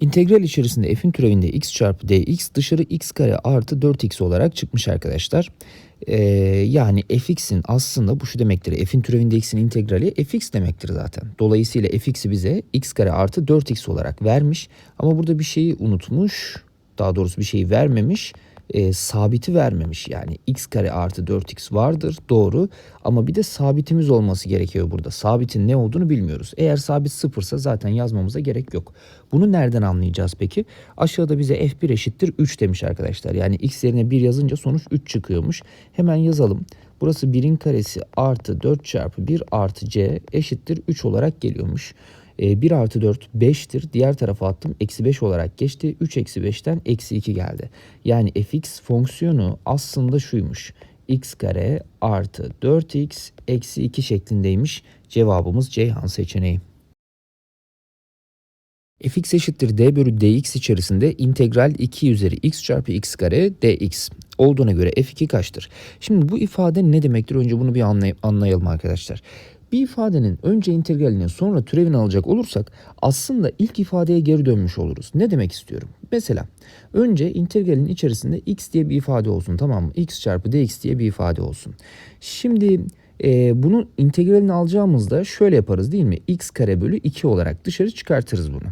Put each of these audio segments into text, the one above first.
İntegral içerisinde f'in türevinde x çarpı dx dışarı x kare artı 4x olarak çıkmış arkadaşlar. Ee, yani fx'in aslında bu şu demektir. F'in türevinde x'in integrali fx demektir zaten. Dolayısıyla fx'i bize x kare artı 4x olarak vermiş. Ama burada bir şeyi unutmuş. Daha doğrusu bir şeyi vermemiş e, sabiti vermemiş. Yani x kare artı 4x vardır doğru ama bir de sabitimiz olması gerekiyor burada. Sabitin ne olduğunu bilmiyoruz. Eğer sabit sıfırsa zaten yazmamıza gerek yok. Bunu nereden anlayacağız peki? Aşağıda bize f1 eşittir 3 demiş arkadaşlar. Yani x yerine 1 yazınca sonuç 3 çıkıyormuş. Hemen yazalım. Burası 1'in karesi artı 4 çarpı 1 artı c eşittir 3 olarak geliyormuş. 1 artı 4 5'tir. Diğer tarafa attım. Eksi 5 olarak geçti. 3 eksi 5'ten eksi 2 geldi. Yani fx fonksiyonu aslında şuymuş. x kare artı 4x eksi 2 şeklindeymiş. Cevabımız Ceyhan seçeneği. fx eşittir d bölü dx içerisinde integral 2 üzeri x çarpı x kare dx olduğuna göre f2 kaçtır? Şimdi bu ifade ne demektir? Önce bunu bir anlay anlayalım arkadaşlar. Bir ifadenin önce integralini sonra türevini alacak olursak aslında ilk ifadeye geri dönmüş oluruz. Ne demek istiyorum? Mesela önce integralin içerisinde x diye bir ifade olsun tamam mı? x çarpı dx diye bir ifade olsun. Şimdi e, bunun integralini alacağımızda şöyle yaparız değil mi? x kare bölü 2 olarak dışarı çıkartırız bunu.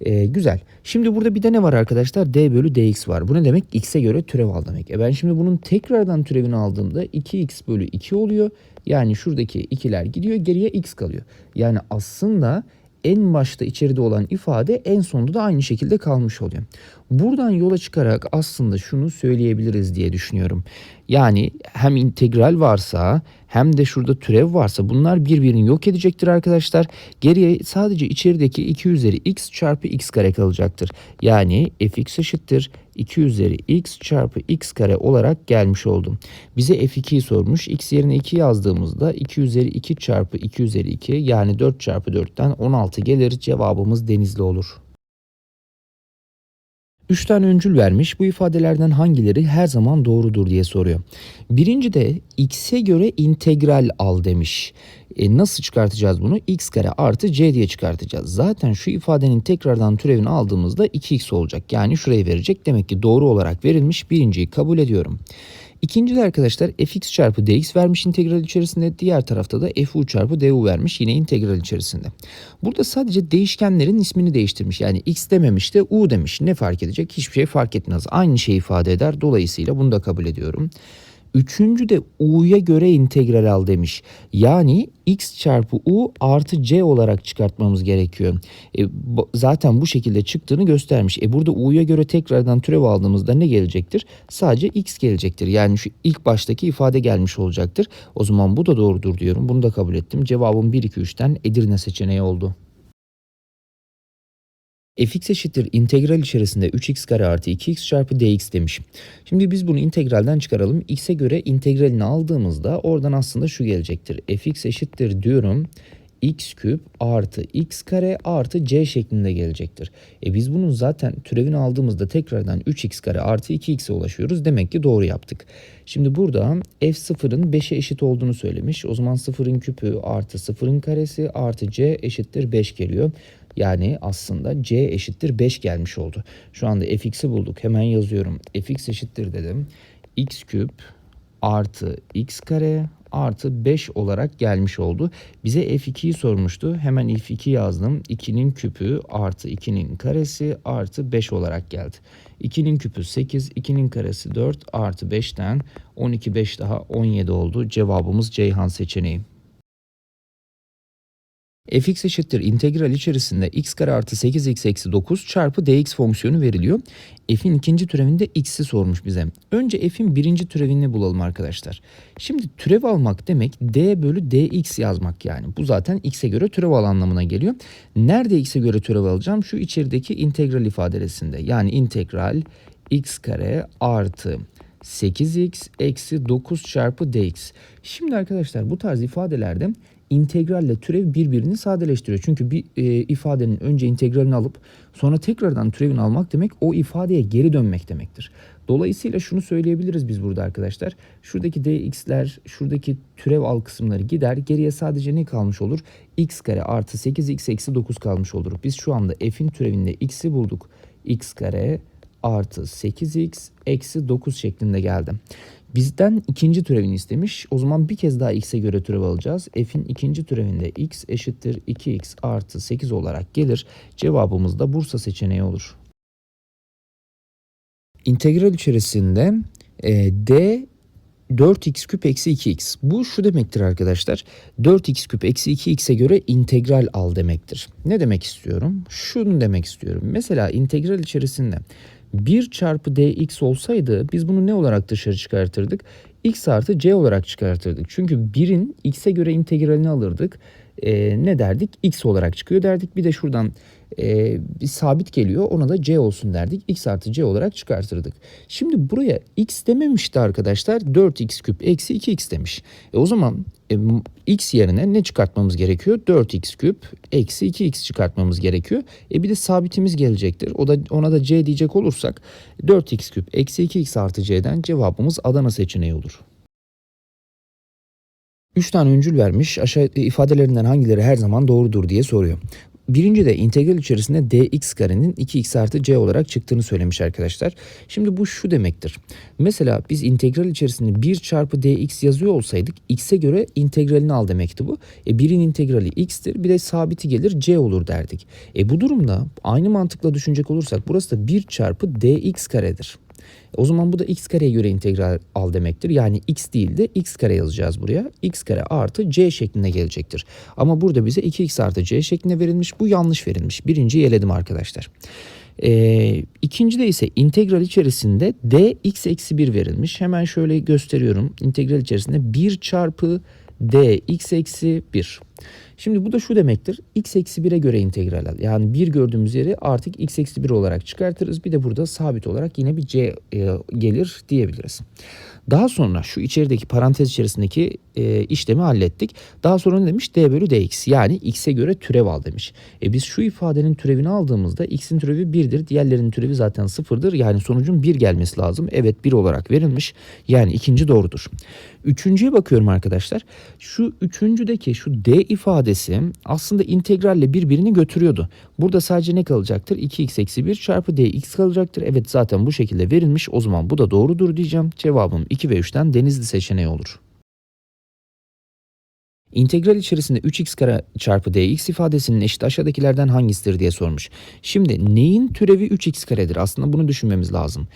Ee, güzel. Şimdi burada bir de ne var arkadaşlar? d bölü dx var. Bu ne demek? x'e göre türev al demek. E ben şimdi bunun tekrardan türevini aldığımda 2x bölü 2 oluyor. Yani şuradaki ikiler gidiyor geriye x kalıyor. Yani aslında en başta içeride olan ifade en sonunda da aynı şekilde kalmış oluyor. Buradan yola çıkarak aslında şunu söyleyebiliriz diye düşünüyorum. Yani hem integral varsa hem de şurada türev varsa bunlar birbirini yok edecektir arkadaşlar. Geriye sadece içerideki 2 üzeri x çarpı x kare kalacaktır. Yani fx eşittir 2 üzeri x çarpı x kare olarak gelmiş oldum. Bize f2'yi sormuş. x yerine 2 yazdığımızda 2 üzeri 2 çarpı 2 üzeri 2 yani 4 çarpı 4'ten 16 gelir. Cevabımız denizli olur. 3 tane öncül vermiş. Bu ifadelerden hangileri her zaman doğrudur diye soruyor. Birinci de x'e göre integral al demiş. E nasıl çıkartacağız bunu? x kare artı c diye çıkartacağız. Zaten şu ifadenin tekrardan türevini aldığımızda 2x olacak. Yani şurayı verecek. Demek ki doğru olarak verilmiş. Birinciyi kabul ediyorum. İkinci de arkadaşlar fx çarpı dx vermiş integral içerisinde. Diğer tarafta da fu çarpı du vermiş yine integral içerisinde. Burada sadece değişkenlerin ismini değiştirmiş. Yani x dememiş de u demiş. Ne fark edecek? Hiçbir şey fark etmez. Aynı şeyi ifade eder. Dolayısıyla bunu da kabul ediyorum. Üçüncü de u'ya göre integral al demiş. Yani x çarpı u artı c olarak çıkartmamız gerekiyor. E, zaten bu şekilde çıktığını göstermiş. E burada u'ya göre tekrardan türev aldığımızda ne gelecektir? Sadece x gelecektir. Yani şu ilk baştaki ifade gelmiş olacaktır. O zaman bu da doğrudur diyorum. Bunu da kabul ettim. Cevabım 1 2 3'ten Edirne seçeneği oldu fx eşittir integral içerisinde 3x kare artı 2x çarpı dx demiş. Şimdi biz bunu integralden çıkaralım. x'e göre integralini aldığımızda oradan aslında şu gelecektir. fx eşittir diyorum x küp artı x kare artı c şeklinde gelecektir. E biz bunun zaten türevini aldığımızda tekrardan 3x kare artı 2x'e ulaşıyoruz. Demek ki doğru yaptık. Şimdi burada f sıfırın 5'e eşit olduğunu söylemiş. O zaman sıfırın küpü artı sıfırın karesi artı c eşittir 5 geliyor. Yani aslında c eşittir 5 gelmiş oldu. Şu anda fx'i bulduk. Hemen yazıyorum. fx eşittir dedim. x küp artı x kare artı 5 olarak gelmiş oldu. Bize f2'yi sormuştu. Hemen f2 yazdım. 2'nin küpü artı 2'nin karesi artı 5 olarak geldi. 2'nin küpü 8, 2'nin karesi 4 artı 5'ten 12, 5 daha 17 oldu. Cevabımız Ceyhan seçeneği fx eşittir integral içerisinde x kare artı 8x eksi 9 çarpı dx fonksiyonu veriliyor. f'in ikinci türevinde x'i sormuş bize. Önce f'in birinci türevini bulalım arkadaşlar. Şimdi türev almak demek d bölü dx yazmak yani. Bu zaten x'e göre türev al anlamına geliyor. Nerede x'e göre türev alacağım? Şu içerideki integral ifadesinde. Yani integral x kare artı 8x eksi 9 çarpı dx. Şimdi arkadaşlar bu tarz ifadelerde integralle türev birbirini sadeleştiriyor. Çünkü bir e, ifadenin önce integralini alıp sonra tekrardan türevini almak demek o ifadeye geri dönmek demektir. Dolayısıyla şunu söyleyebiliriz biz burada arkadaşlar. Şuradaki dx'ler, şuradaki türev al kısımları gider. Geriye sadece ne kalmış olur? x kare artı 8x eksi 9 kalmış olur. Biz şu anda f'in türevinde x'i bulduk. x kare artı 8x eksi 9 şeklinde geldi. Bizden ikinci türevini istemiş. O zaman bir kez daha x'e göre türev alacağız. f'in ikinci türevinde x eşittir 2x artı 8 olarak gelir. Cevabımız da Bursa seçeneği olur. İntegral içerisinde e, d 4x küp eksi 2x. Bu şu demektir arkadaşlar. 4x küp eksi 2x'e göre integral al demektir. Ne demek istiyorum? Şunu demek istiyorum. Mesela integral içerisinde 1 çarpı dx olsaydı biz bunu ne olarak dışarı çıkartırdık? x artı c olarak çıkartırdık. Çünkü 1'in x'e göre integralini alırdık. Ee, ne derdik? x olarak çıkıyor derdik. Bir de şuradan e, bir sabit geliyor ona da c olsun derdik. x artı c olarak çıkartırdık. Şimdi buraya x dememişti arkadaşlar. 4x küp eksi 2x demiş. E o zaman e, x yerine ne çıkartmamız gerekiyor? 4x küp eksi 2x çıkartmamız gerekiyor. E bir de sabitimiz gelecektir. O da ona da c diyecek olursak 4x küp eksi 2x artı c'den cevabımız Adana seçeneği olur. 3 tane öncül vermiş. Aşağı ifadelerinden hangileri her zaman doğrudur diye soruyor. Birinci de integral içerisinde dx karenin 2x artı c olarak çıktığını söylemiş arkadaşlar. Şimdi bu şu demektir. Mesela biz integral içerisinde 1 çarpı dx yazıyor olsaydık x'e göre integralini al demekti bu. E 1'in integrali x'tir bir de sabiti gelir c olur derdik. E bu durumda aynı mantıkla düşünecek olursak burası da 1 çarpı dx karedir. O zaman bu da x kareye göre integral al demektir. Yani x değil de x kare yazacağız buraya. x kare artı c şeklinde gelecektir. Ama burada bize 2x artı c şeklinde verilmiş. Bu yanlış verilmiş. Birinciyi eledim arkadaşlar. Ee, ikincide ise integral içerisinde dx eksi 1 verilmiş. Hemen şöyle gösteriyorum. İntegral içerisinde 1 çarpı dx eksi 1. Şimdi bu da şu demektir. x eksi 1'e göre integral al. Yani 1 gördüğümüz yeri artık x eksi 1 olarak çıkartırız. Bir de burada sabit olarak yine bir c e, gelir diyebiliriz. Daha sonra şu içerideki parantez içerisindeki e, işlemi hallettik. Daha sonra ne demiş? d bölü dx yani x'e göre türev al demiş. E biz şu ifadenin türevini aldığımızda x'in türevi 1'dir. Diğerlerinin türevi zaten 0'dır. Yani sonucun 1 gelmesi lazım. Evet 1 olarak verilmiş. Yani ikinci doğrudur. Üçüncüye bakıyorum arkadaşlar. Şu üçüncüdeki şu d ifadesi aslında integralle birbirini götürüyordu. Burada sadece ne kalacaktır? 2x eksi 1 çarpı dx kalacaktır. Evet zaten bu şekilde verilmiş. O zaman bu da doğrudur diyeceğim. Cevabım 2 ve 3'ten denizli seçeneği olur. İntegral içerisinde 3x kare çarpı dx ifadesinin eşit aşağıdakilerden hangisidir diye sormuş. Şimdi neyin türevi 3x karedir? Aslında bunu düşünmemiz lazım.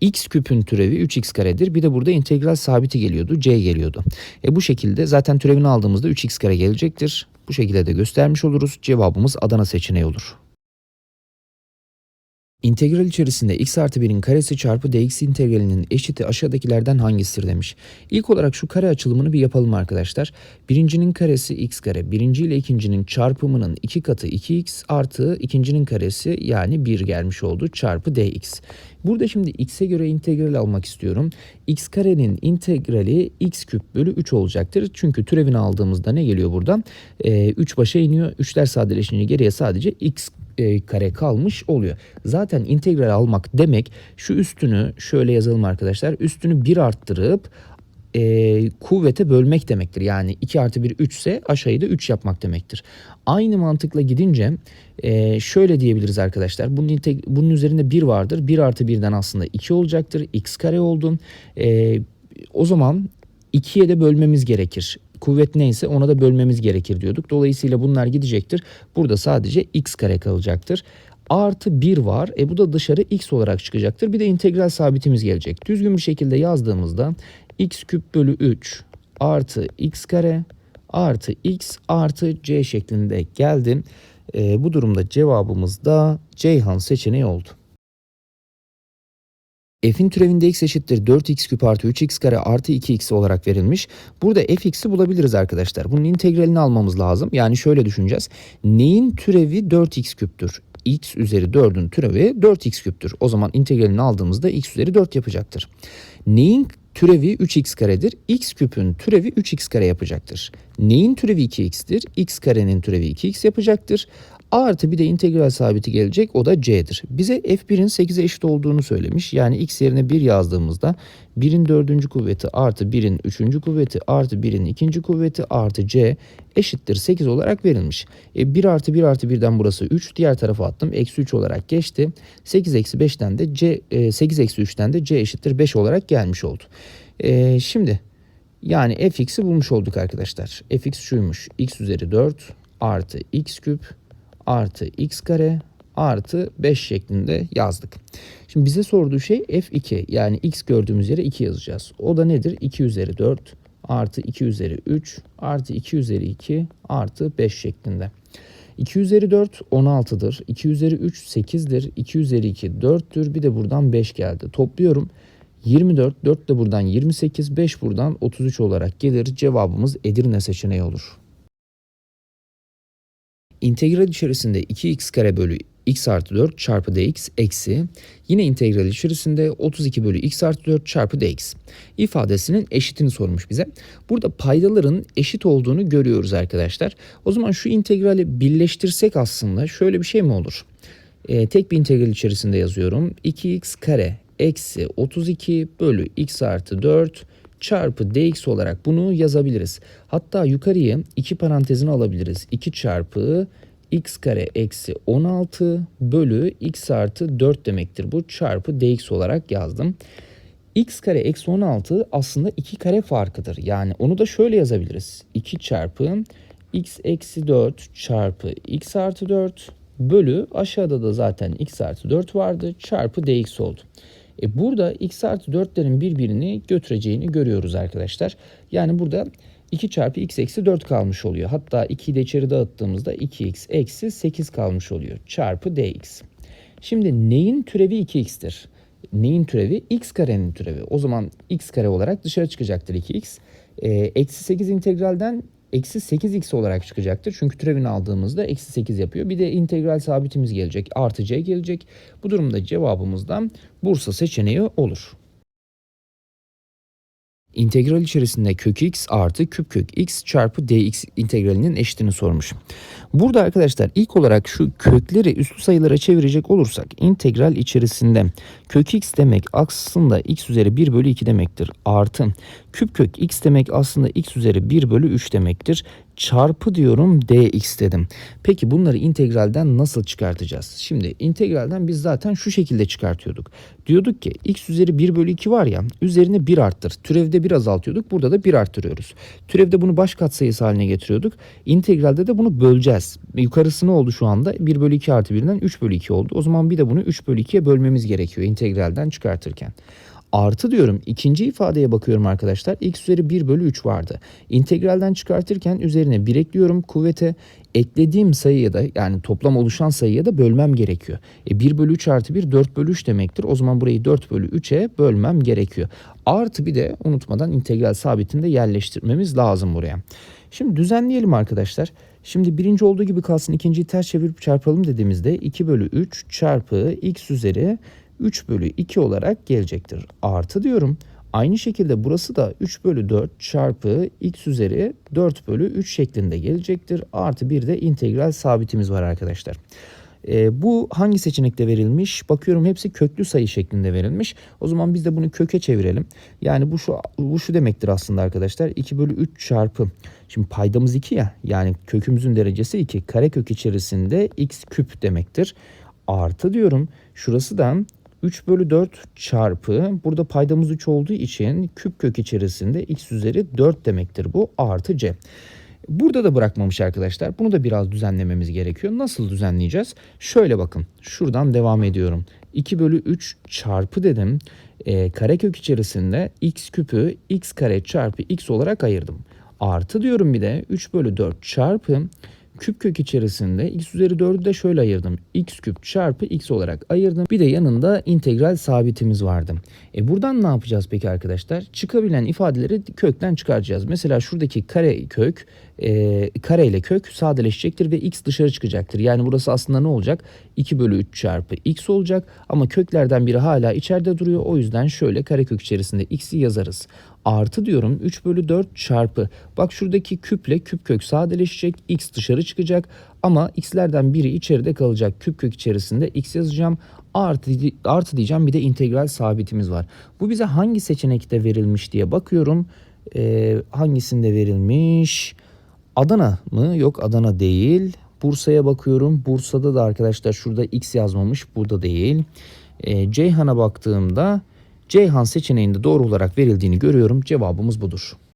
x küpün türevi 3x karedir. Bir de burada integral sabiti geliyordu. c geliyordu. E bu şekilde zaten türevini aldığımızda 3x kare gelecektir. Bu şekilde de göstermiş oluruz. Cevabımız Adana seçeneği olur. İntegral içerisinde x artı 1'in karesi çarpı dx integralinin eşiti aşağıdakilerden hangisidir demiş. İlk olarak şu kare açılımını bir yapalım arkadaşlar. Birincinin karesi x kare. Birinci ile ikincinin çarpımının iki katı 2x artı ikincinin karesi yani 1 gelmiş oldu çarpı dx. Burada şimdi x'e göre integral almak istiyorum. x karenin integrali x küp bölü 3 olacaktır. Çünkü türevini aldığımızda ne geliyor buradan? Ee, 3 başa iniyor. 3'ler sadeleşince geriye sadece x e, kare kalmış oluyor. Zaten integral almak demek şu üstünü şöyle yazalım arkadaşlar. Üstünü 1 arttırıp e, kuvvete bölmek demektir. Yani 2 artı 1 3 ise aşağıyı da 3 yapmak demektir. Aynı mantıkla gidince e, şöyle diyebiliriz arkadaşlar. Bunun, bunun üzerinde 1 vardır. 1 artı 1'den aslında 2 olacaktır. x kare oldun. E, o zaman 2'ye de bölmemiz gerekir kuvvet neyse ona da bölmemiz gerekir diyorduk. Dolayısıyla bunlar gidecektir. Burada sadece x kare kalacaktır. Artı 1 var. E bu da dışarı x olarak çıkacaktır. Bir de integral sabitimiz gelecek. Düzgün bir şekilde yazdığımızda x küp bölü 3 artı x kare artı x artı c şeklinde geldi. E, bu durumda cevabımız da Ceyhan seçeneği oldu. F'in türevinde x eşittir 4x küp artı 3x kare artı 2x olarak verilmiş. Burada fx'i bulabiliriz arkadaşlar. Bunun integralini almamız lazım. Yani şöyle düşüneceğiz. Neyin türevi 4x küptür? x üzeri 4'ün türevi 4x küptür. O zaman integralini aldığımızda x üzeri 4 yapacaktır. Neyin türevi 3x karedir? x küpün türevi 3x kare yapacaktır. Neyin türevi 2x'tir? x karenin türevi 2x yapacaktır. Artı bir de integral sabiti gelecek o da c'dir. Bize f1'in 8'e eşit olduğunu söylemiş. Yani x yerine 1 yazdığımızda 1'in 4. kuvveti artı 1'in 3. kuvveti artı 1'in 2. kuvveti artı c eşittir 8 olarak verilmiş. E, 1 artı 1 artı 1'den burası 3. Diğer tarafa attım. Eksi 3 olarak geçti. 8 eksi 5'ten de c e, 8 eksi 3'ten de c eşittir 5 olarak gelmiş oldu. E, şimdi yani fx'i bulmuş olduk arkadaşlar. fx şuymuş. x üzeri 4 artı x küp artı x kare artı 5 şeklinde yazdık. Şimdi bize sorduğu şey f2 yani x gördüğümüz yere 2 yazacağız. O da nedir? 2 üzeri 4 artı 2 üzeri 3 artı 2 üzeri 2 artı 5 şeklinde. 2 üzeri 4 16'dır. 2 üzeri 3 8'dir. 2 üzeri 2 4'tür. Bir de buradan 5 geldi. Topluyorum. 24, 4 de buradan 28, 5 buradan 33 olarak gelir. Cevabımız Edirne seçeneği olur. İntegral içerisinde 2x kare bölü x artı 4 çarpı dx eksi yine integral içerisinde 32 bölü x artı 4 çarpı dx ifadesinin eşitini sormuş bize. Burada paydaların eşit olduğunu görüyoruz arkadaşlar. O zaman şu integrali birleştirsek aslında şöyle bir şey mi olur? Ee, tek bir integral içerisinde yazıyorum. 2x kare eksi 32 bölü x artı 4 çarpı dx olarak bunu yazabiliriz. Hatta yukarıya iki parantezini alabiliriz. 2 çarpı x kare eksi 16 bölü x artı 4 demektir. Bu çarpı dx olarak yazdım. x kare eksi 16 aslında 2 kare farkıdır. Yani onu da şöyle yazabiliriz. 2 çarpı x eksi 4 çarpı x artı 4 bölü aşağıda da zaten x artı 4 vardı çarpı dx oldu. E burada x artı 4'lerin birbirini götüreceğini görüyoruz arkadaşlar. Yani burada 2 çarpı x eksi 4 kalmış oluyor. Hatta 2'yi de içeri dağıttığımızda 2x eksi 8 kalmış oluyor. Çarpı dx. Şimdi neyin türevi 2x'tir? Neyin türevi? x karenin türevi. O zaman x kare olarak dışarı çıkacaktır 2x. E, eksi 8 integralden eksi 8x olarak çıkacaktır. Çünkü türevini aldığımızda eksi 8 yapıyor. Bir de integral sabitimiz gelecek. Artı c gelecek. Bu durumda cevabımızdan Bursa seçeneği olur. İntegral içerisinde kök x artı küp kök x çarpı dx integralinin eşitini sormuş. Burada arkadaşlar ilk olarak şu kökleri üslü sayılara çevirecek olursak integral içerisinde kök x demek aslında x üzeri 1 bölü 2 demektir. Artı küp kök x demek aslında x üzeri 1 bölü 3 demektir. Çarpı diyorum dx dedim. Peki bunları integralden nasıl çıkartacağız? Şimdi integralden biz zaten şu şekilde çıkartıyorduk. Diyorduk ki x üzeri 1 bölü 2 var ya üzerine 1 arttır. Türevde 1 azaltıyorduk. Burada da 1 arttırıyoruz. Türevde bunu baş katsayısı haline getiriyorduk. İntegralde de bunu böleceğiz. Yukarısı ne oldu şu anda? 1 bölü 2 artı 1'den 3 bölü 2 oldu. O zaman bir de bunu 3 bölü 2'ye bölmemiz gerekiyor integralden çıkartırken. Artı diyorum ikinci ifadeye bakıyorum arkadaşlar. x üzeri 1 bölü 3 vardı. İntegralden çıkartırken üzerine 1 ekliyorum kuvvete. Eklediğim sayıya da yani toplam oluşan sayıya da bölmem gerekiyor. E 1 bölü 3 artı 1 4 bölü 3 demektir. O zaman burayı 4 bölü 3'e bölmem gerekiyor. Artı bir de unutmadan integral sabitini de yerleştirmemiz lazım buraya. Şimdi düzenleyelim arkadaşlar. Şimdi birinci olduğu gibi kalsın ikinciyi ters çevirip çarpalım dediğimizde 2 bölü 3 çarpı x üzeri 3 bölü 2 olarak gelecektir. Artı diyorum. Aynı şekilde burası da 3 bölü 4 çarpı x üzeri 4 bölü 3 şeklinde gelecektir. Artı bir de integral sabitimiz var arkadaşlar. E, bu hangi seçenekte verilmiş? Bakıyorum hepsi köklü sayı şeklinde verilmiş. O zaman biz de bunu köke çevirelim. Yani bu şu, bu şu demektir aslında arkadaşlar. 2 bölü 3 çarpı. Şimdi paydamız 2 ya. Yani kökümüzün derecesi 2. Karekök içerisinde x küp demektir. Artı diyorum. Şurası da 3 bölü 4 çarpı burada paydamız 3 olduğu için küp kök içerisinde x üzeri 4 demektir bu artı c. Burada da bırakmamış arkadaşlar. Bunu da biraz düzenlememiz gerekiyor. Nasıl düzenleyeceğiz? Şöyle bakın. Şuradan devam ediyorum. 2 bölü 3 çarpı dedim. E, karekök içerisinde x küpü x kare çarpı x olarak ayırdım. Artı diyorum bir de 3 bölü 4 çarpı küp kök içerisinde x üzeri 4'ü de şöyle ayırdım. x küp çarpı x olarak ayırdım. Bir de yanında integral sabitimiz vardı. E buradan ne yapacağız peki arkadaşlar? Çıkabilen ifadeleri kökten çıkaracağız. Mesela şuradaki kare kök e, kare ile kök sadeleşecektir ve x dışarı çıkacaktır. Yani burası aslında ne olacak? 2 bölü 3 çarpı x olacak ama köklerden biri hala içeride duruyor. O yüzden şöyle kare kök içerisinde x'i yazarız. Artı diyorum 3 bölü 4 çarpı. Bak şuradaki küple küp kök sadeleşecek. X dışarı çıkacak. Ama x'lerden biri içeride kalacak. Küp kök içerisinde x yazacağım. Artı, artı diyeceğim bir de integral sabitimiz var. Bu bize hangi seçenekte verilmiş diye bakıyorum. Ee, hangisinde verilmiş? Adana mı? Yok Adana değil. Bursa'ya bakıyorum. Bursa'da da arkadaşlar şurada X yazmamış. Burada değil. E, Ceyhan'a baktığımda Ceyhan seçeneğinde doğru olarak verildiğini görüyorum. Cevabımız budur.